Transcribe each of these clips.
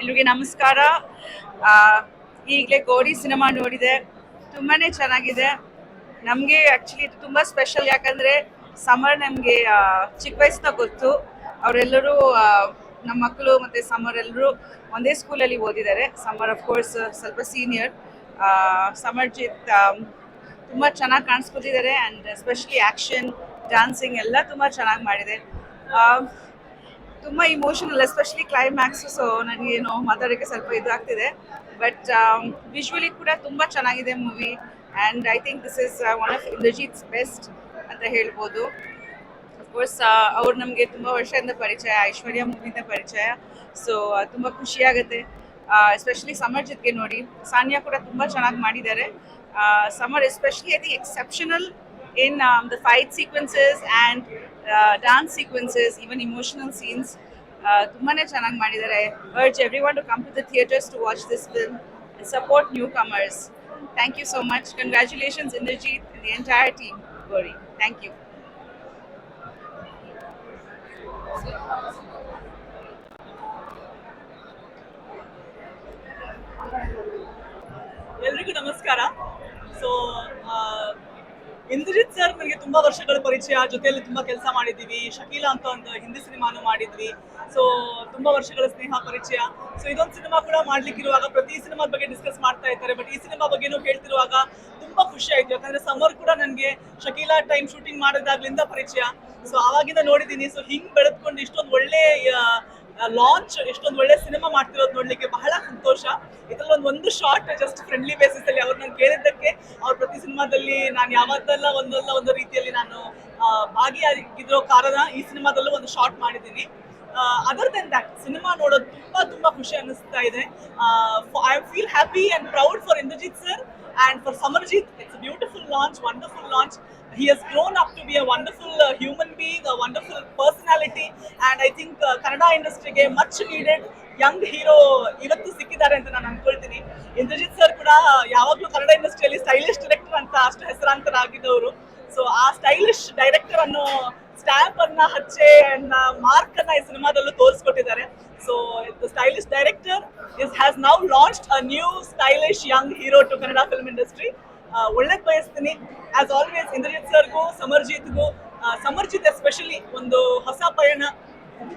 ಎಲ್ರಿಗೆ ನಮಸ್ಕಾರ. ಈಗಲೇ ಗೌರಿ ಸಿನಿಮಾ ನೋಡಿದೆ. ತುಂಬಾನೇ ಚೆನ್ನಾಗಿದೆ. ನಮಗೆ ಆ್ಯಕ್ಚುಲಿ ಇದು ತುಂಬ ಸ್ಪೆಷಲ್ ಯಾಕಂದರೆ ಸಮರ್ ನಮಗೆ ಚಿಕ್ಕ ವಯಸ್ಸಿನ ಗೊತ್ತು. ಅವರೆಲ್ಲರೂ ನಮ್ಮ ಮಕ್ಕಳು ಮತ್ತು ಸಮರ್ ಎಲ್ಲರೂ ಒಂದೇ ಸ್ಕೂಲಲ್ಲಿ ಓದಿದ್ದಾರೆ. ಸಮರ್ ಆಫ್ ಕೋರ್ಸ್ ಸ್ವಲ್ಪ ಸೀನಿಯರ್ ಸಮರ್ಜಿತ್ ತುಂಬ ಚೆನ್ನಾಗಿ ಕಾಣಿಸ್ಕೊತಿದ್ದಾರೆ ಆ್ಯಂಡ್ ಎಸ್ಪೆಷಲಿ ಆ್ಯಕ್ಷನ್ ಡ್ಯಾನ್ಸಿಂಗ್ ಎಲ್ಲ ತುಂಬ ಚೆನ್ನಾಗಿ ಮಾಡಿದೆ. ತುಂಬ ಇಮೋಷನಲ್ ಎಸ್ಪೆಷಲಿ ಕ್ಲೈಮ್ಯಾಕ್ಸ್ ಸೊ ನನಗೇನು ಮಾತಾಡೋಕ್ಕೆ ಸ್ವಲ್ಪ ಇದಾಗ್ತಿದೆ ಬಟ್ ವಿಶ್ವಲಿ ಕೂಡ ತುಂಬಾ ಚೆನ್ನಾಗಿದೆ movie and I think this is one of Indrajit's best ಅಂತ ಹೇಳ್ಬೋದು. ಅಫ್ಕೋರ್ಸ್ ಅವ್ರು ನಮಗೆ ತುಂಬ ವರ್ಷದಿಂದ ಪರಿಚಯ, ಐಶ್ವರ್ಯ ಮೂವಿಯಿಂದ ಪರಿಚಯ. ಸೊ ತುಂಬ ಖುಷಿಯಾಗುತ್ತೆ ಎಸ್ಪೆಷಲಿ ಸಮರ್ ಜೊತೆಗೆ ನೋಡಿ. ಸಾನ್ಯಾ ಕೂಡ ತುಂಬ ಚೆನ್ನಾಗಿ ಮಾಡಿದ್ದಾರೆ. Samar especially I think exceptional in the fight sequences sequences and uh, dance sequences, even emotional scenes. Uh, ತುಂಬಾನೇ ಚೆನ್ನಾಗಿ ಮಾಡಿದ್ದಾರೆ. Urge everyone to come to the theatres to watch this film support newcomers thank you so much congratulations Indrajit the entire team Gowri thank you ಎಲ್ರಿಗೂ ನಮಸ್ಕಾರ so Indrajit sir ನನಗೆ ತುಂಬಾ ವರ್ಷಗಳ ಪರಿಚಯ, ಜೊತೆಯಲ್ಲಿ ತುಂಬಾ ಕೆಲಸ ಮಾಡಿದ್ದೀವಿ. ಶಕೀಲಾ ಅಂತ ಒಂದು ಹಿಂದಿ ಸಿನಿಮಾನು ಮಾಡಿದ್ವಿ. ಸೊ ತುಂಬಾ ವರ್ಷಗಳ ಸ್ನೇಹ, ಪರಿಚಯ. ಸೊ ಇದೊಂದು ಸಿನಿಮಾ ಕೂಡ ಮಾಡ್ಲಿಕ್ಕಿರುವಾಗ ಪ್ರತಿ ಸಿನಿಮಾದ ಬಗ್ಗೆ ಡಿಸ್ಕಸ್ ಮಾಡ್ತಾ ಇರ್ತಾರೆ ಬಟ್ ಈ ಸಿನಿಮಾ ಬಗ್ಗೆನೂ ಕೇಳ್ತಿರುವಾಗ ತುಂಬಾ ಖುಷಿ ಆಯ್ತು. ಯಾಕಂದ್ರೆ ಸಮರ್ ಕೂಡ ನನಗೆ ಶಕೀಲಾ ಟೈಮ್ ಶೂಟಿಂಗ್ ಮಾಡಿದಾಗ್ಲಿಂದ ಪರಿಚಯ. ಸೊ ಆವಾಗಿಂದ ನೋಡಿದ್ದೀನಿ. ಸೊ ಹಿಂಗ್ ಬೆಳೆದ್ಕೊಂಡು ಇಷ್ಟೊಂದು ಒಳ್ಳೆ ಲಾಂಚ್ ಎಷ್ಟೊಂದು ಒಳ್ಳೆ ಸಿನಿಮಾ ಮಾಡ್ತಿರೋದು ನೋಡ್ಲಿಕ್ಕೆ ಬಹಳ ಸಂತೋಷ. ಇದ್ರಲ್ಲಿ ಒಂದು ಒಂದು ಶಾರ್ಟ್ ಜಸ್ಟ್ ಫ್ರೆಂಡ್ಲಿ ಬೇಸಿಸ್ ಅಲ್ಲಿ ಅವ್ರು ನಾನು ಕೇಳಿದ್ದಕ್ಕೆ ಅವ್ರ ಪ್ರತಿ ಸಿನಿಮಾದಲ್ಲಿ ನಾನು ಯಾವತ್ತಲ್ಲ ಒಂದಲ್ಲ ಒಂದು ರೀತಿಯಲ್ಲಿ ನಾನು ಭಾಗಿಯಾಗಿದ್ರೋ ಕಾರಣ ಈ ಸಿನಿಮಾದಲ್ಲೂ ಒಂದು ಶಾರ್ಟ್ ಮಾಡಿದ್ದೀನಿ. ಅದರ್ ದೆನ್ ದಟ್ ಸಿನಿಮಾ ನೋಡೋದು ತುಂಬಾ ತುಂಬಾ ಖುಷಿ ಅನಿಸ್ತಾ ಇದೆ. I feel happy and proud for Indrajit sir and for Samarjit, it's a beautiful launch, wonderful launch. He has grown up to be a wonderful uh, human being, a wonderful personality, and I think uh, Kannada gave much needed young hero ಇವತ್ತು ಸಿಕ್ಕಿದ್ದಾರೆ ಅಂತ ನಾನು ಅನ್ಕೊಳ್ತೀನಿ Indrajit sir ಕೂಡ ಯಾವಾಗಲೂ ಕನ್ನಡ ಇಂಡಸ್ಟ್ರಿಯಲ್ಲಿ stylish director ಅಂತ ಅಷ್ಟು ಹೆಸರಾಂತರಾಗಿದ್ದವರು ಸೊ ಆ ಸ್ಟೈಲಿಶ್ ಡೈರೆಕ್ಟರ್ ಅನ್ನೋ ಸ್ಟ್ಯಾಂಪ್ ಅನ್ನ ಹಚ್ಚೆ ಮಾರ್ಕ್ ಅನ್ನ ಈ ಸಿನಿಮಾದಲ್ಲೂ ತೋರಿಸ್ಕೊಟ್ಟಿದ್ದಾರೆ. So the stylish director is has now launched a new stylish young hero to Kannada film industry ಒಳ್ಳೆ ಬಯಸ್ತೀನಿ. ಆಸ್ ಆಲ್ವೇಸ್ ಇಂದ್ರಜಿತ್ ಸರ್ಗೂ, ಸಮರ್ಜಿತ್ಗೂ ಗೂ ಸಮರ್ಜಿತ್ ಎಸ್ಪೆಷಲಿ ಒಂದು ಹೊಸ ಪಯಣ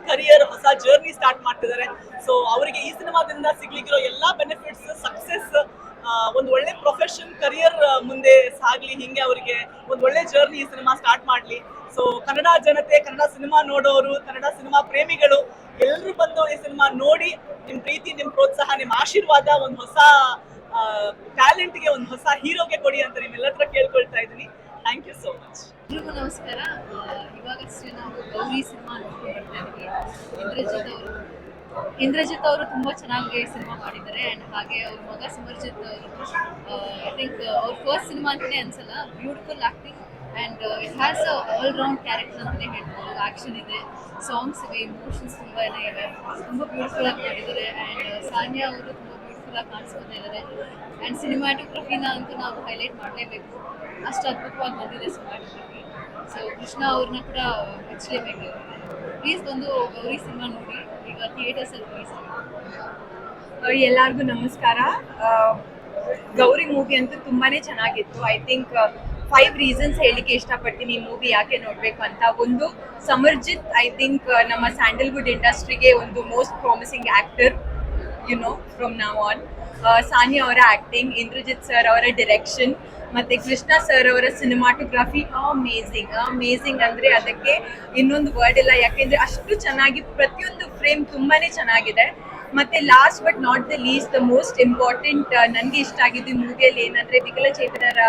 ಕರಿಯರ್ ಹೊಸ ಜರ್ನಿ ಸ್ಟಾರ್ಟ್ ಮಾಡ್ತಿದ್ದಾರೆ. ಸೊ ಅವರಿಗೆ ಈ ಸಿನಿಮಾದಿಂದ ಸಿಗ್ಲಿಕ್ಕಿರೋ ಎಲ್ಲಾ ಬೆನಿಫಿಟ್ಸ್ ಸಕ್ಸೆಸ್ ಒಂದು ಒಳ್ಳೆ ಪ್ರೊಫೆಷನ್ ಕರಿಯರ್ ಮುಂದೆ ಸಾಗ್ಲಿ, ಹಿಂಗೆ ಅವರಿಗೆ ಒಂದು ಒಳ್ಳೆ ಜರ್ನಿ ಈ ಸಿನಿಮಾ ಸ್ಟಾರ್ಟ್ ಮಾಡ್ಲಿ. ಸೊ ಕನ್ನಡ ಜನತೆ, ಕನ್ನಡ ಸಿನಿಮಾ ನೋಡೋರು, ಕನ್ನಡ ಸಿನಿಮಾ ಪ್ರೇಮಿಗಳು ಎಲ್ಲರೂ ಬಂದು ಈ ಸಿನಿಮಾ ನೋಡಿ ನಿಮ್ ಪ್ರೀತಿ, ನಿಮ್ ಪ್ರೋತ್ಸಾಹ, ನಿಮ್ ಆಶೀರ್ವಾದ, ಒಂದು ಹೊಸ ಟ್ಯಾಲೆಂಟ್ಗೆ ಒಂದು ಹೊಸ ಹೀರೋಗೆ ಕೊಡಿ ಅಂತ ನಿಮ್ಮೆಲ್ಲರ ಕೇಳ್ಕೊಳ್ತಾ ಇದ್ದೀನಿ. ಥ್ಯಾಂಕ್ ಯು ಸೋ ಮಚ್ ಎಲ್ರಿಗೂ ನಮಸ್ಕಾರ. ಇವಾಗಷ್ಟೇ ನಾವು ಗೌರಿ ಸಿನಿಮಾ ನೋಡ್ಕೊಂಡು ಬರ್ತಾ ಇದ್ದೀವಿ ಇಂದ್ರಜಿತ್ ಅವರು ತುಂಬಾ ಚೆನ್ನಾಗಿ ಸಿನಿಮಾ ಮಾಡಿದ್ದಾರೆ ಅಂಡ್ ಹಾಗೆ ಅವ್ರ ಮಗ ಸಿಮರ್ಜಿತ್ ಅವರು ಐ ಥಿಂಕ್ ಅವ್ರ ಫಸ್ಟ್ ಸಿನಿಮಾ ಅಂತಲೇ ಅನ್ಸಲ್ಲ beautiful acting and it has all round character ಅಂತಲೇ ಹೇಳ್ಬೋದು ಆಕ್ಷನ್ ಇದೆ ಸಾಂಗ್ಸ್ ಇವೆ ಇಮೋಷನ್ಸ್ ತುಂಬ ಇವೆ ತುಂಬ ಬ್ಯೂಟಿಫುಲ್ ಆಗಿ ಮಾಡಿದ್ದಾರೆ ಅಂಡ್ ಸಾನಿಯಾ ಅವರು ತುಂಬ ಬ್ಯೂಟಿಫುಲ್ ಆಗಿ ಕಾಣಿಸ್ಕೊತಾ ಇದ್ದಾರೆ ಆ್ಯಂಡ್ ಸಿನಿಮಾಟೋಗ್ರಫಿನ ಅಂತೂ ನಾವು ಹೈಲೈಟ್ ಮಾಡಲೇಬೇಕು. ಅಷ್ಟು ಅದ್ಭುತವಾಗಿ ಬಂದಿದೆ ಸಿನಿಮಾಟೋಗ್ರಫಿ ಸೊ ಕೃಷ್ಣ ಅವ್ರನ್ನ ಕೂಡ ಮೆಚ್ಚಲೇಬೇಕು. ಪ್ಲೀಸ್ ಬಂದು ಗೌರಿ ಸಿನಿಮಾ ನೋಡಿ. ರಿಲೀಸ್ ಆಗಿದೆ ಎಲ್ಲರಿಗೂ ನಮಸ್ಕಾರ. ಗೌರಿ ಮೂವಿ ಅಂತೂ ತುಂಬಾನೇ ಚೆನ್ನಾಗಿತ್ತು. ಐ ಥಿಂಕ್ ಫೈವ್ ರೀಸನ್ಸ್ ಹೇಳಿಕೆ ಇಷ್ಟಪಡ್ತೀನಿ ಈ ಮೂವಿ ಯಾಕೆ ನೋಡ್ಬೇಕು ಅಂತ. ಒಂದು, ಸಮರ್ಜಿತ್ ಐ ಥಿಂಕ್ ನಮ್ಮ ಸ್ಯಾಂಡಲ್ವುಡ್ ಇಂಡಸ್ಟ್ರಿಗೆ ಒಂದು most promising actor you know from now on Sania ಅವರ ಆಕ್ಟಿಂಗ್ ಇಂದ್ರಜಿತ್ ಸರ್ ಅವರ ಡಿರೆಕ್ಷನ್ ಮತ್ತೆ ಕೃಷ್ಣ ಸರ್ ಅವರ ಸಿನಿಮಾಟೋಗ್ರಫಿ ಅಮೇಝಿಂಗ್ ಅಮೇಝಿಂಗ್ ಅಂದ್ರೆ ಅದಕ್ಕೆ ಇನ್ನೊಂದು ವರ್ಡ್ ಇಲ್ಲ. ಯಾಕೆಂದ್ರೆ ಅಷ್ಟು ಚೆನ್ನಾಗಿ ಪ್ರತಿಯೊಂದು ಫ್ರೇಮ್ ತುಂಬಾನೇ ಚೆನ್ನಾಗಿದೆ. ಮತ್ತೆ last but not the least the most important ನನಗೆ ಇಷ್ಟ ಆಗಿದ್ದು ಮೂವಿಯಲ್ಲಿ ಏನಂದ್ರೆ ವಿಕಲಚೇತನರ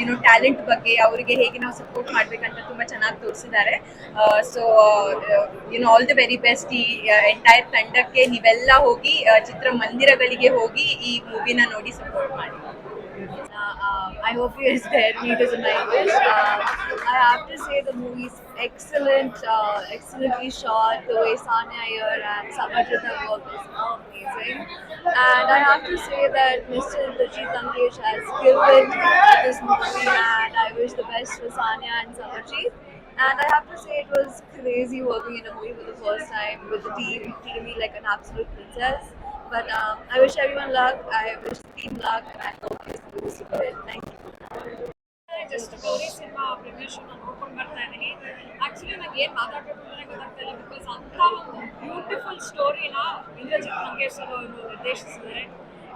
ಯುನೋ ಟ್ಯಾಲೆಂಟ್ ಬಗ್ಗೆ, ಅವರಿಗೆ ಹೇಗೆ ನಾವು ಸಪೋರ್ಟ್ ಮಾಡ್ಬೇಕಂತ ತುಂಬಾ ಚೆನ್ನಾಗಿ ತೋರಿಸಿದ್ದಾರೆ. So you know all the very best ಈ ಎಂಟೈರ್ ತಂಡಕ್ಕೆ. ನೀವೆಲ್ಲ ಹೋಗಿ ಚಿತ್ರ ಚಿತ್ರಮಂದಿರಗಳಿಗೆ ಹೋಗಿ ಈ ಮೂವಿನ ನೋಡಿ ಸಪೋರ್ಟ್ ಮಾಡಿ. Uh, I hope you spare me to wish. Uh, I have to say the movie is excellent, uh, excellently shot. The way Sanya Iyer and have worked is amazing. And I have to say that Mr. Rajit Ankesh has given this movie, and I wish the best for Sanya and Samajit. And I have to say it was crazy working in a movie for the first time with the team me like an absolute princess. But um, I wish everyone luck. I wish the team luck. I hope this goes. Thank you. Just Gowri cinema premiere show ನಾನು ನೋಡ್ಕೊಂಡು ಬರ್ತಾ ಇದ್ದೀನಿ actually ನಂಗೆ ಏನು ಮಾತಾಡಬೇಕು ಅಂತ ಗೊತ್ತಾಗ್ತಿಲ್ಲ because ಅಂತ ಒಂದು ಬ್ಯೂಟಿಫುಲ್ ಸ್ಟೋರಿನ ಇಂದ್ರಜಿತ್ ಮಂಗೇಶ್ವರ್ ಅವರು ನಿರ್ದೇಶಿಸಿದ್ದಾರೆ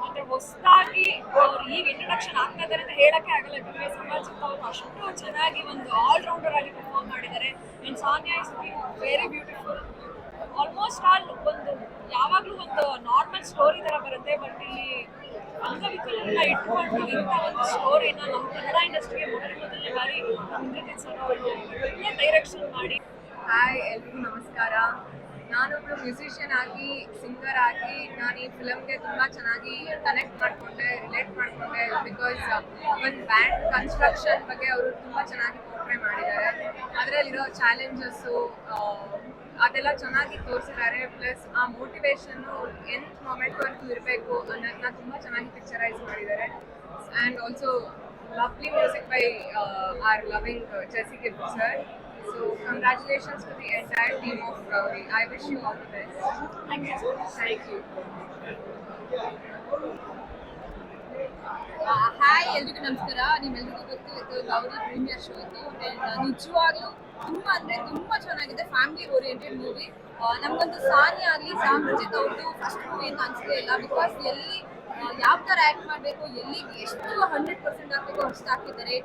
ಮತ್ತೆ ಹೊಸದಾಗಿ ಅವ್ರು ಈಗ ಇಂಟ್ರಡಕ್ಷನ್ ಆಗ್ತಾ ಅಂತ ಹೇಳಕ್ಕೆ ಆಗಲ್ಲ ಯಾಕಂದ್ರೆ ಸಮಾಜಿಕ ಅವರು ಅಷ್ಟು ಚೆನ್ನಾಗಿ ಒಂದು ಆಲ್ರೌಂಡರ್ ಆಗಿ ಪರ್ಫಾರ್ಮ್ ಮಾಡಿದ್ದಾರೆ and Sania is very beautiful almost all ಒಂದು ಯಾವಾಗಲೂ ಒಂದು ಸ್ಟೋರಿ ತರ ಬರುತ್ತೆ ಬಟ್ ಇಲ್ಲಿ ಅಂಗವಿಕಲರನ್ನ ಇಟ್ಕೊಂಡು ಒಂದು ಸ್ಟೋರಿನ ನಮ್ಮ ಕನ್ನಡ ಇಂಡಸ್ಟ್ರಿಗೆ ಮೊದಲ ಬಾರಿ ಸರ್ ಅವರು ಡೈರೆಕ್ಷನ್ ಮಾಡಿ. ಹಾಯ್ ಎಲ್ರಿಗೂ ನಮಸ್ಕಾರ. ನಾನೊಬ್ಳು ಮ್ಯೂಸಿಷಿಯನ್ ಆಗಿ ಸಿಂಗರ್ ಆಗಿ, ನಾನು ಈ ಫಿಲಮ್ಗೆ ತುಂಬ ಚೆನ್ನಾಗಿ ಕನೆಕ್ಟ್ ಮಾಡಿಕೊಂಡೆ ರಿಲೇಟ್ ಮಾಡಿಕೊಂಡೆ ಬಿಕಾಸ್ ಒಂದು ಬ್ಯಾಂಡ್ ಕನ್ಸ್ಟ್ರಕ್ಷನ್ ಬಗ್ಗೆ ಅವರು ತುಂಬ ಚೆನ್ನಾಗಿ ಪೋರ್ಟ್ರೇ ಮಾಡಿದ್ದಾರೆ. ಅದರಲ್ಲಿರೋ ಚಾಲೆಂಜಸ್ಸು ಅದೆಲ್ಲ ಚೆನ್ನಾಗಿ ತೋರಿಸಿದ್ದಾರೆ ಪ್ಲಸ್ ಆ ಮೋಟಿವೇಶನ್ ಎಂತ ಮೊಮೆಂಟ್ ವರ್ಕು ಇರಬೇಕು ಅನ್ನೋದನ್ನ ತುಂಬಾ ಚೆನ್ನಾಗಿ ಪಿಕ್ಚರೈಸ್ ಮಾಡಿದ್ದಾರೆ. And also lovely music by our loving JC ಕಿರ್ sir so congratulations for the entire team of Gowri I wish you all the best thank thank you hi, ಎಲ್ರಿಗೂ ನಮಸ್ಕಾರ. ನಿಮ್ಮೆಲ್ಲರಿಗೂ ಗೊತ್ತು, ಇದು ಗೌರಿ ಪ್ರೀಮಿಯರ್ ಶೋ ಆ್ಯಂಡ್ ನಿಜವಾಗ್ಲೂ ತುಂಬ ಅಂದ್ರೆ ತುಂಬಾ ಚೆನ್ನಾಗಿದೆ. ಫ್ಯಾಮಿಲಿ ಓರಿಯೆಂಟೆಡ್ ಮೂವಿ ನಮ್ಗೊಂದು ಸಾನಿ ಆಗಲಿ ಸಾಮ್ರಾಜ್ಯದ ಅವ್ರದ್ದು ಫಸ್ಟ್ ಮೂವಿ ಅಂತ ಅನಿಸಲೇ ಇಲ್ಲ ಬಿಕಾಸ್ ಎಲ್ಲಿ ಯಾವ ತರ ಆ್ಯಕ್ಟ್ ಮಾಡಬೇಕು, ಎಲ್ಲಿ ಎಷ್ಟು ಹಂಡ್ರೆಡ್ ಪರ್ಸೆಂಟ್ ಆಗ್ಬೇಕು ಅಷ್ಟು ಹಾಕಿದ್ದಾರೆ.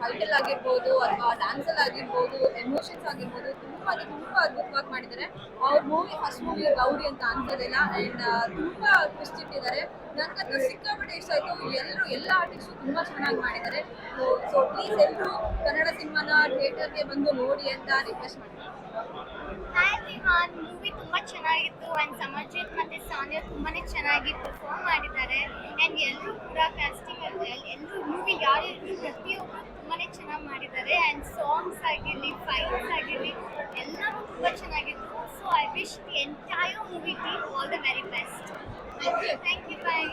ಫೈಟಲ್ ಆಗಿರ್ಬೋದು ಅಥವಾ ಡ್ಯಾನ್ಸಲ್ ಆಗಿರ್ಬೋದು ಎಮೋಷನ್ಸ್ ಆಗಿರ್ಬೋದು, ತುಂಬಾ ತುಂಬಾ ಅದ್ಭುತವಾಗಿ ಮಾಡಿದ್ದಾರೆ. ಅವ್ರ ಮೂವಿ ಫಸ್ಟ್ ಮೂವಿ ಗೌರಿ ಅಂತ ಅನ್ಸೋದಿಲ್ಲ ಅಂಡ್ ತುಂಬಾ ಟ್ವಿಸ್ಟ್ ಇಟ್ಟಿದ್ದಾರೆ. ನನಗಂತೂ ಸಿಕ್ಕಾಪಟ್ಟೆ ಇಷ್ಟ ಆಯ್ತು. ಎಲ್ಲರೂ ಎಲ್ಲ ಆರ್ಟಿಸ್ಟು ತುಂಬಾ ಚೆನ್ನಾಗಿ ಮಾಡಿದ್ದಾರೆ. ಸೊ ಪ್ಲೀಸ್ ಎಲ್ಲರೂ ಕನ್ನಡ ಸಿನಿಮಾನ ಥಿಯೇಟರ್ಗೆ ಬಂದು ನೋಡಿ ಅಂತ ರಿಕ್ವೆಸ್ಟ್ ಮಾಡ್ತೀನಿ. ಮೂವಿ ತುಂಬಾ ಚೆನ್ನಾಗಿತ್ತು ಅಂಡ್ ಸಮರ್ಜಿತ್ ಮತ್ತೆ ಸಾನಿಯಾ ತುಂಬಾನೇ ಚೆನ್ನಾಗಿ ಪರ್ಫಾರ್ಮ್ ಮಾಡಿದ್ದಾರೆ. ಅಂಡ್ ಎಲ್ಲರೂ ಕೂಡ ಕಾಸ್ಟಿಂಗ್ ಎಲ್ಲರೂ ಮೂವಿ ಯಾರು ಪ್ರತಿಯೊಬ್ಬರು ಮಾಡಿದ್ದಾರೆ ಅಂಡ್ ಸಾಂಗ್ಸ್ ಆಗಿರಲಿ ಫೈಟ್ಸ್ ಆಗಿರಲಿ, ಎಲ್ಲವೂ ತುಂಬಾ ಚೆನ್ನಾಗಿತ್ತು. So I wish the entire movie team all the very best thank you thank you bye